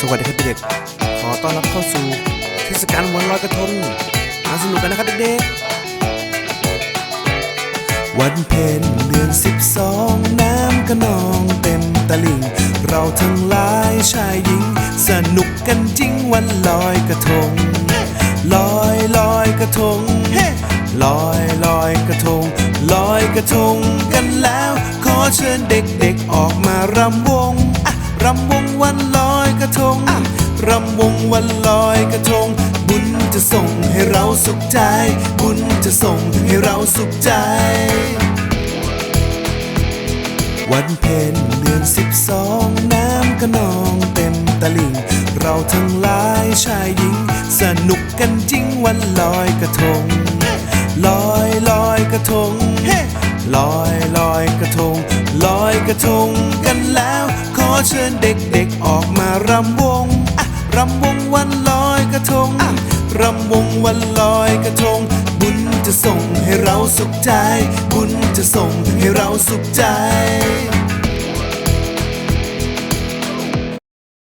สวัสดีครับเด็กๆขอต้อนรับเข้าสู่เทศกาลวันลอยกระทงมาสนุกกันนะครับเด็กๆวันเพ็ญเดือนสิบสองน้ำกระนองเต็มตลิ่ง เราทั้งหลายชายหญิง สนุกกันจริงวันลอยกระทง ลอยลอยกระทงลอยลอยกระทง ลอยกระทงกันแล้ว ขอเชิญเด็กๆออกมารำวง รำวงวันลอยกระทงรำวงวันลอยกระทง บุญจะส่งให้เราสุขใจ บุญจะส่งให้เราสุขใจ วันเพ็ญเดือนสิบสองน้ำกระนองเต็มตลิ่ง เราทั้งหลายชายหญิง สนุกกันจริงวันลอยกระทง ลอยลอยกระทง ลอยลอยกระทงลอยก ระทงกันแล้ว ขอเชิญเด็กๆออกมารำวงอะรำวงวันลอยกระทงรำวงวันลอยกระทง บุญจะส่งให้เราสุขใจ บุญจะส่งให้เราสุขใจ